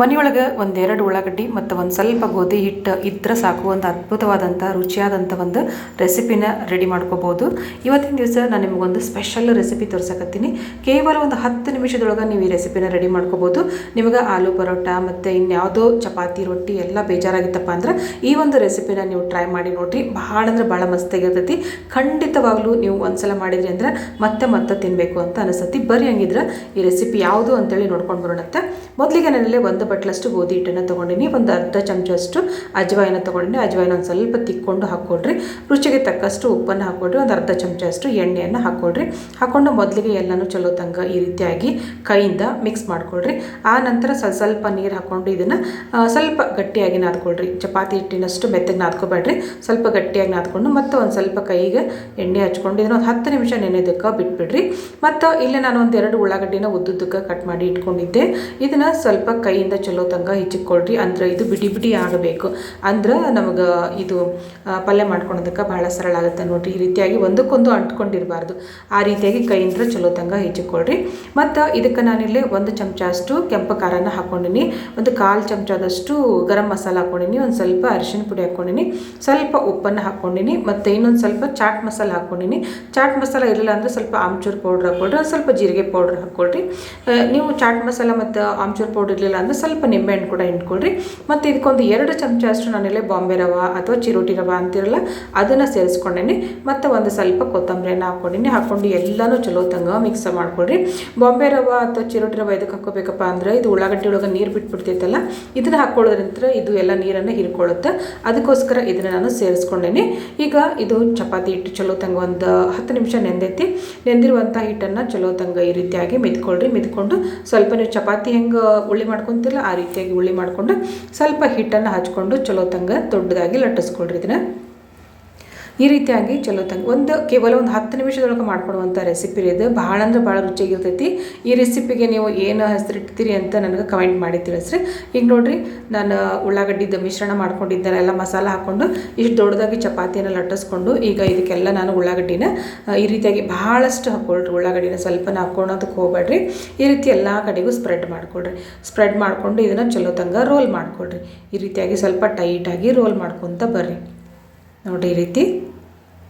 ಮನೆಯೊಳಗೆ ಒಂದೆರಡು ಉಳ್ಳಾಗಡ್ಡಿ ಮತ್ತು ಒಂದು ಸ್ವಲ್ಪ ಗೋಧಿ ಹಿಟ್ಟು ಇದ್ರೆ ಸಾಕು. ಒಂದು ಅದ್ಭುತವಾದಂಥ ರುಚಿಯಾದಂಥ ಒಂದು ರೆಸಿಪಿನ ರೆಡಿ ಮಾಡ್ಕೋಬೋದು. ಇವತ್ತಿನ ದಿವಸ ನಾನು ನಿಮಗೊಂದು ಸ್ಪೆಷಲ್ ರೆಸಿಪಿ ತೋರಿಸಕತ್ತೀನಿ. ಕೇವಲ ಒಂದು ಹತ್ತು ನಿಮಿಷದೊಳಗೆ ನೀವು ಈ ರೆಸಿಪಿನ ರೆಡಿ ಮಾಡ್ಕೋಬೋದು. ನಿಮಗೆ ಆಲೂ ಪರೋಟ ಮತ್ತು ಇನ್ಯಾವುದೋ ಚಪಾತಿ, ರೊಟ್ಟಿ ಎಲ್ಲ ಬೇಜಾರಾಗಿತ್ತಪ್ಪ ಅಂದ್ರೆ ಈ ಒಂದು ರೆಸಿಪಿನ ನೀವು ಟ್ರೈ ಮಾಡಿ ನೋಡಿರಿ. ಭಾಳ ಅಂದ್ರೆ ಭಾಳ ಮಸ್ತಾಗಿರ್ತೈತಿ ಖಂಡಿತವಾಗ್ಲೂ ನೀವು ಒಂದ್ಸಲ ಮಾಡಿದ್ರಿ ಅಂದ್ರೆ ಮತ್ತೆ ಮತ್ತೆ ತಿನ್ನಬೇಕು ಅಂತ ಅನಿಸ್ತತಿ. ಬರೀ ಹಂಗಿದ್ರೆ ಈ ರೆಸಿಪಿ ಯಾವುದು ಅಂತೇಳಿ ನೋಡ್ಕೊಂಡು ಬರೋಣತ್ತೆ ಮೊದಲಿಗೆ ನಾನಿಲ್ಲಿ ಒಂದು ಬಟ್ಲಷ್ಟು ಗೋಧಿ ಹಿಟ್ಟನ್ನು ತೊಗೊಂಡಿನಿ. ಒಂದು ಅರ್ಧ ಚಮಚಷ್ಟು ಅಜ್ವಾಯಿನ ತೊಗೊಂಡಿನಿ. ಅಜ್ವಾಯಿನ ಒಂದು ಸ್ವಲ್ಪ ತಿಕ್ಕೊಂಡು ಹಾಕ್ಕೊಡ್ರಿ ರುಚಿಗೆ ತಕ್ಕಷ್ಟು ಉಪ್ಪನ್ನು ಹಾಕ್ಕೊಡ್ರಿ ಒಂದು ಅರ್ಧ ಚಮಚಷ್ಟು ಎಣ್ಣೆಯನ್ನು ಹಾಕ್ಕೊಡ್ರಿ ಹಾಕ್ಕೊಂಡು ಮೊದಲಿಗೆ ಎಲ್ಲನೂ ಚಲೋ ತಂಗ ಈ ರೀತಿಯಾಗಿ ಕೈಯಿಂದ ಮಿಕ್ಸ್ ಮಾಡ್ಕೊಳ್ರಿ. ಆ ನಂತರ ಸ್ವಲ್ಪ ಸ್ವಲ್ಪ ನೀರು ಹಾಕ್ಕೊಂಡು ಇದನ್ನು ಸ್ವಲ್ಪ ಗಟ್ಟಿಯಾಗಿ ನಾದ್ಕೊಳ್ರಿ. ಚಪಾತಿ ಹಿಟ್ಟಿನಷ್ಟು ಮೆತ್ತಗೆ ನಾದ್ಕೋಬೇಡ್ರಿ. ಸ್ವಲ್ಪ ಗಟ್ಟಿಯಾಗಿ ನಾದ್ಕೊಂಡು ಮತ್ತು ಒಂದು ಸ್ವಲ್ಪ ಕೈಗೆ ಎಣ್ಣೆ ಹಚ್ಕೊಂಡು ಇದನ್ನು ಒಂದು ಹತ್ತು ನಿಮಿಷ ನೆನೆದಕ್ಕೆ ಬಿಟ್ಬಿಡ್ರಿ. ಮತ್ತು ಇಲ್ಲೇ ನಾನು ಒಂದು ಎರಡು ಉಳ್ಳಾಗಡ್ಡಿನ ಉದ್ದುದ್ದಕ್ಕೆ ಕಟ್ ಮಾಡಿ ಇಟ್ಕೊಂಡಿದ್ದೆ. ಇದನ್ನು ಸ್ವಲ್ಪ ಕೈಯಿಂದ ಚಲೋ ತಂಗ ಹೆಚ್ಚಿಕೊಳ್ರಿ. ಅಂದ್ರೆ ಇದು ಬಿಡಿ ಬಿಡಿ ಆಗಬೇಕು. ಅಂದ್ರೆ ನಮಗೆ ಇದು ಪಲ್ಯ ಮಾಡ್ಕೊಳೋದಕ್ಕೆ ಬಹಳ ಸರಳ ಆಗುತ್ತೆ ನೋಡಿರಿ. ಈ ರೀತಿಯಾಗಿ ಒಂದಕ್ಕೊಂದು ಅಂಟ್ಕೊಂಡಿರಬಾರ್ದು. ಆ ರೀತಿಯಾಗಿ ಕೈಯಿಂದ ಚಲೋ ತಂಗ ಹೆಚ್ಚಿಕೊಳ್ರಿ. ಮತ್ತು ಇದಕ್ಕೆ ನಾನಿಲ್ಲಿ ಒಂದು ಚಮಚ ಅಷ್ಟು ಕೆಂಪು ಖಾರನ ಹಾಕ್ಕೊಂಡಿನಿ ಒಂದು ಕಾಲು ಚಮಚದಷ್ಟು ಗರಂ ಮಸಾಲ ಹಾಕ್ಕೊಂಡಿನಿ ಒಂದು ಸ್ವಲ್ಪ ಅರಿಶಿನ ಪುಡಿ ಹಾಕ್ಕೊಂಡಿನಿ ಸ್ವಲ್ಪ ಉಪ್ಪನ್ನು ಹಾಕ್ಕೊಂಡಿನಿ ಮತ್ತು ಇನ್ನೊಂದು ಸ್ವಲ್ಪ ಚಾಟ್ ಮಸಾಲ ಹಾಕ್ಕೊಂಡಿನಿ ಚಾಟ್ ಮಸಾಲ ಇರಲಿಲ್ಲ ಅಂದರೆ ಸ್ವಲ್ಪ ಆಮ್ಚೂರ್ ಪೌಡ್ರ್ ಹಾಕ್ಕೊಳ್ರಿ ಸ್ವಲ್ಪ ಜೀರಿಗೆ ಪೌಡ್ರ್ ಹಾಕ್ಕೊಳ್ರಿ ನೀವು ಚಾಟ್ ಮಸಾಲ ಮತ್ತು ಆಮ್ಚೂರ್ ಪೌಡ್ರ್ ಇರಲಿಲ್ಲ ಅಂದರೆ ಸ್ವಲ್ಪ ನಿಂಬೆಹಣ್ಣು ಕೂಡ ಇಟ್ಕೊಳ್ರಿ ಮತ್ತು ಇದಕ್ಕೊಂದು ಎರಡು ಚಮಚ ಅಷ್ಟು ನಾನಿಲ್ಲೇ ಬಾಂಬೆ ರವ ಅಥವಾ ಚಿರೋಟಿ ರವ ಅಂತಿರಲ್ಲ, ಅದನ್ನು ಸೇರಿಸ್ಕೊಂಡೇನೆ. ಮತ್ತು ಒಂದು ಸ್ವಲ್ಪ ಕೊತ್ತಂಬರಿಯನ್ನು ಹಾಕ್ಕೊಂಡಿನಿ. ಹಾಕ್ಕೊಂಡು ಎಲ್ಲನೂ ಚಲೋ ತಂಗ ಮಿಕ್ಸ್ ಮಾಡ್ಕೊಳ್ರಿ. ಬಾಂಬೆ ರವ ಅಥವಾ ಚಿರೋಟಿ ರವ ಇದಕ್ಕೆ ಹಾಕೋಬೇಕಪ್ಪ ಅಂದರೆ ಇದು ಉಳ್ಳಾಗಡ್ಡಿ ಒಳಗೆ ನೀರು ಬಿಟ್ಬಿಡ್ತೈತಲ್ಲ, ಇದನ್ನು ಹಾಕ್ಕೊಳ್ಳೋದ್ರಿಂದ ಇದು ಎಲ್ಲ ನೀರನ್ನು ಹೀರ್ಕೊಳ್ಳುತ್ತೆ. ಅದಕ್ಕೋಸ್ಕರ ಇದನ್ನು ನಾನು ಸೇರಿಸ್ಕೊಂಡೇನೆ. ಈಗ ಇದು ಚಪಾತಿ ಹಿಟ್ಟು ಚಲೋ ತಂಗ ಒಂದು ಹತ್ತು ನಿಮಿಷ ನೆಂದೈತಿ. ನೆಂದಿರುವಂಥ ಹಿಟ್ಟನ್ನು ಚಲೋ ತಂಗ ಈ ರೀತಿಯಾಗಿ ಮಿದ್ಕೊಳ್ರಿ. ಮಿದ್ಕೊಂಡು ಸ್ವಲ್ಪ ನೀವು ಚಪಾತಿ ಹೆಂಗೆ ಉಳ್ಳಿ ಆ ರೀತಿಯಾಗಿ ಉಳ್ಳಿ ಮಾಡಿಕೊಂಡು ಸ್ವಲ್ಪ ಹಿಟ್ಟನ್ನು ಹಚ್ಕೊಂಡು ಚಲೋ ದೊಡ್ಡದಾಗಿ ಲಟ್ಟಿಸ್ಕೊಳ್ರಿ ಇದನ್ನು. ಈ ರೀತಿಯಾಗಿ ಚಲೋ ತಂಗ ಒಂದು ಕೇವಲ ಒಂದು ಹತ್ತು ನಿಮಿಷದೊಳಗೆ ಮಾಡ್ಕೊಡುವಂಥ ರೆಸಿಪಿ ಇದು. ಭಾಳ ಅಂದ್ರೆ ಭಾಳ ರುಚಿಯಾಗಿರ್ತೈತಿ. ಈ ರೆಸಿಪಿಗೆ ನೀವು ಏನು ಹೆಸರಿಡ್ತೀರಿ ಅಂತ ನನಗೆ ಕಮೆಂಟ್ ಮಾಡಿ ತಿಳಿಸ್ರಿ. ಈಗ ನೋಡಿರಿ, ನಾನು ಉಳ್ಳಾಗಡ್ಡಿದ ಮಿಶ್ರಣ ಮಾಡ್ಕೊಂಡಿದ್ದೆಲ್ಲ, ಎಲ್ಲ ಮಸಾಲ ಹಾಕ್ಕೊಂಡು ಇಷ್ಟು ದೊಡ್ಡದಾಗಿ ಚಪಾತಿಯನ್ನು ಲಟ್ಟಿಸ್ಕೊಂಡು ಈಗ ಇದಕ್ಕೆಲ್ಲ ನಾನು ಉಳ್ಳಾಗಡ್ಡಿನ ಈ ರೀತಿಯಾಗಿ ಭಾಳಷ್ಟು ಹಾಕ್ಕೊಳ್ರಿ. ಉಳ್ಳಾಗಡ್ಡಿನ ಸ್ವಲ್ಪನ ಹಾಕ್ಕೊಳೋದಕ್ಕೆ ಹೋಗ್ಬೇಡ್ರಿ. ಈ ರೀತಿ ಎಲ್ಲ ಕಡೆಗೂ ಸ್ಪ್ರೆಡ್ ಮಾಡ್ಕೊಳ್ರಿ. ಸ್ಪ್ರೆಡ್ ಮಾಡಿಕೊಂಡು ಇದನ್ನು ಚಲೋ ತಂಗ ರೋಲ್ ಮಾಡ್ಕೊಳ್ರಿ. ಈ ರೀತಿಯಾಗಿ ಸ್ವಲ್ಪ ಟೈಟಾಗಿ ರೋಲ್ ಮಾಡ್ಕೊತ ಬರ್ರಿ. ನೋಡಿ ಈ ರೀತಿ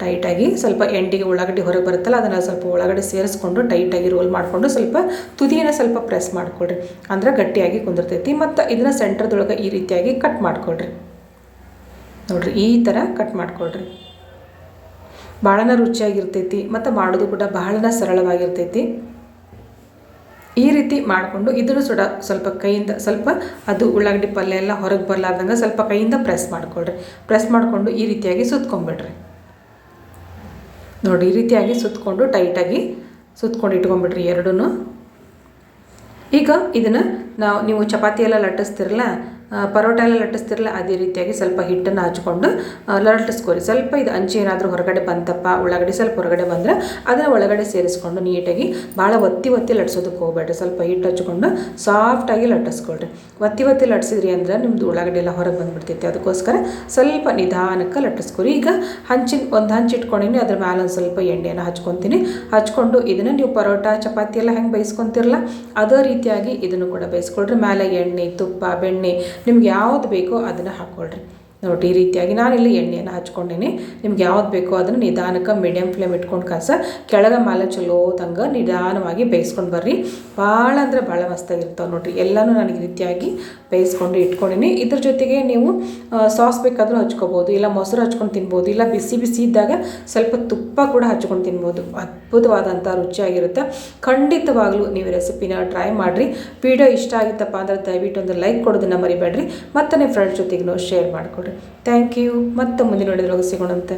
ಟೈಟಾಗಿ ಸ್ವಲ್ಪ ಎಂಡಿಗೆ ಉಳ್ಳಾಗಡ್ಡಿ ಹೊರಗೆ ಬರುತ್ತಲ್ಲ, ಅದನ್ನು ಸ್ವಲ್ಪ ಒಳಗಡೆ ಸೇರಿಸ್ಕೊಂಡು ಟೈಟಾಗಿ ರೋಲ್ ಮಾಡಿಕೊಂಡು ಸ್ವಲ್ಪ ತುದಿಯನ್ನು ಸ್ವಲ್ಪ ಪ್ರೆಸ್ ಮಾಡಿಕೊಡ್ರಿ ಅಂದ್ರೆ ಗಟ್ಟಿಯಾಗಿ ಕುಂದಿರ್ತೈತಿ. ಮತ್ತು ಇದನ್ನು ಸೆಂಟ್ರದೊಳಗೆ ಈ ರೀತಿಯಾಗಿ ಕಟ್ ಮಾಡಿಕೊಡ್ರಿ ನೋಡಿರಿ, ಈ ಥರ ಕಟ್ ಮಾಡಿಕೊಡ್ರಿ ಭಾಳನ ರುಚಿಯಾಗಿರ್ತೈತಿ, ಮತ್ತು ಮಾಡೋದು ಕೂಡ ಬಹಳನ ಸರಳವಾಗಿರ್ತೈತಿ. ಈ ರೀತಿ ಮಾಡಿಕೊಂಡು ಇದನ್ನು ಸುಡ ಸ್ವಲ್ಪ ಕೈಯಿಂದ ಸ್ವಲ್ಪ ಅದು ಉಳ್ಳಾಗಡ್ಡಿ ಪಲ್ಯ ಎಲ್ಲ ಹೊರಗೆ ಬರಲಾರ್ದಂಗೆ ಸ್ವಲ್ಪ ಕೈಯಿಂದ ಪ್ರೆಸ್ ಮಾಡ್ಕೊಳ್ರಿ. ಪ್ರೆಸ್ ಮಾಡಿಕೊಂಡು ಈ ರೀತಿಯಾಗಿ ಸುತ್ಕೊಂಬಿಡ್ರಿ. ನೋಡಿ, ಈ ರೀತಿಯಾಗಿ ಸುತ್ಕೊಂಡು ಟೈಟಾಗಿ ಸುತ್ಕೊಂಡು ಇಟ್ಕೊಂಬಿಡ್ರಿ ಎರಡೂ ಈಗ ಇದನ್ನು ನಾವು, ನೀವು ಚಪಾತಿ ಎಲ್ಲ ಲಟ್ಟಿಸ್ತಿರಲ್ಲ ಪರೋಟ ಎಲ್ಲ ಲಟ್ಟಿಸ್ತಿರಲ್ಲ, ಅದೇ ರೀತಿಯಾಗಿ ಸ್ವಲ್ಪ ಹಿಟ್ಟನ್ನು ಹಚ್ಕೊಂಡು ಲಟ್ಟಿಸ್ಕೊರಿ ಸ್ವಲ್ಪ ಇದು ಅಂಚಿ ಏನಾದರೂ ಹೊರಗಡೆ ಬಂತಪ್ಪ, ಉಳ್ಳಾಗಡ್ಡಿ ಸ್ವಲ್ಪ ಹೊರಗಡೆ ಬಂದರೆ ಅದನ್ನು ಒಳಗಡೆ ಸೇರಿಸ್ಕೊಂಡು ನೀಟಾಗಿ ಭಾಳ ಒತ್ತಿ ಒತ್ತಿ ಲಟ್ಸೋದಕ್ಕೆ ಹೋಗ್ಬೇಡ್ರಿ. ಸ್ವಲ್ಪ ಹಿಟ್ಟು ಹಚ್ಕೊಂಡು ಸಾಫ್ಟಾಗಿ ಲಟ್ಟಿಸ್ಕೊಳ್ರಿ. ಒತ್ತಿ ಒತ್ತಿ ಲಟ್ಸಿದ್ರಿ ಅಂದ್ರೆ ನಿಮ್ಮದು ಉಳ್ಳಾಗಡ್ಡಿ ಎಲ್ಲ ಹೊರಗೆ ಬಂದುಬಿಡ್ತೈತಿ. ಅದಕ್ಕೋಸ್ಕರ ಸ್ವಲ್ಪ ನಿಧಾನಕ್ಕೆ ಲಟ್ಟಿಸ್ಕೊರಿ ಈಗ ಹಂಚಿನ, ಒಂದು ಹಂಚು ಇಟ್ಕೊಂಡಿನಿ, ಅದ್ರ ಮೇಲೆ ಒಂದು ಸ್ವಲ್ಪ ಎಣ್ಣೆಯನ್ನು ಹಚ್ಕೊತೀನಿ. ಹಚ್ಕೊಂಡು ಇದನ್ನು ನೀವು ಪರೋಟ, ಚಪಾತಿ ಎಲ್ಲ ಹೆಂಗೆ ಬೇಯಿಸ್ಕೊತಿರಲ್ಲ, ಅದೇ ರೀತಿಯಾಗಿ ಇದನ್ನು ಕೂಡ ಬೇಯಿಸ್ಕೊಳ್ರಿ. ಮೇಲೆ ಎಣ್ಣೆ, ತುಪ್ಪ, ಬೆಣ್ಣೆ ನಿಮ್ಗೆ ಯಾವ್ದು ಬೇಕೋ ಅದನ್ನು ಹಾಕ್ಕೊಳ್ರಿ ನೋಡಿ ಈ ರೀತಿಯಾಗಿ ನಾನಿಲ್ಲಿ ಎಣ್ಣೆಯನ್ನು ಹಚ್ಕೊಂಡೇನೆ. ನಿಮ್ಗೆ ಯಾವ್ದು ಬೇಕೋ ಅದನ್ನು ನಿಧಾನಕ್ಕೆ ಮೀಡಿಯಮ್ ಫ್ಲೇಮ್ ಇಟ್ಕೊಂಡು ಕಾಸ, ಕೆಳಗೆ ಮಾಲೆ ಚಲೋ ತಂಗ ನಿಧಾನವಾಗಿ ಬೇಯಿಸ್ಕೊಂಡು ಬರ್ರಿ. ಭಾಳ ಅಂದರೆ ಭಾಳ ಮಸ್ತಾಗಿರ್ತಾವೆ ನೋಡಿರಿ. ಎಲ್ಲನೂ ನನಗೆ ಈ ರೀತಿಯಾಗಿ ಬೇಯಿಸ್ಕೊಂಡು ಇಟ್ಕೊಂಡಿನಿ. ಇದ್ರ ಜೊತೆಗೆ ನೀವು ಸಾಸ್ ಬೇಕಾದರೂ ಹಚ್ಕೋಬೋದು, ಇಲ್ಲ ಮೊಸರು ಹಚ್ಕೊಂಡು ತಿನ್ಬೋದು, ಇಲ್ಲ ಬಿಸಿ ಬಿಸಿ ಇದ್ದಾಗ ಸ್ವಲ್ಪ ತುಪ್ಪ ಕೂಡ ಹಚ್ಕೊಂಡು ತಿನ್ಬೋದು. ಅದ್ಭುತವಾದಂಥ ರುಚಿಯಾಗಿರುತ್ತೆ ಖಂಡಿತವಾಗಲೂ ನೀವು ರೆಸಿಪಿನ ಟ್ರೈ ಮಾಡಿರಿ. ವಿಡಿಯೋ ಇಷ್ಟ ಆಗಿತ್ತಪ್ಪ ಅಂದ್ರೆ ದಯವಿಟ್ಟು ಒಂದು ಲೈಕ್ ಕೊಡೋದನ್ನು ಮರಿಬೇಡ್ರಿ. ಮತ್ತು ನಿಮ್ಮ ಫ್ರೆಂಡ್ಸ್ ಜೊತೆಗೂ ಶೇರ್ ಮಾಡಿಕೊಡ್ರಿ. ಥ್ಯಾಂಕ್ ಯು ಮತ್ತೆ ಮುಂದಿನ ವಿಡಿಯೋದ್ರೊಳಗೆ ಸಿಗೋಣಂತೆ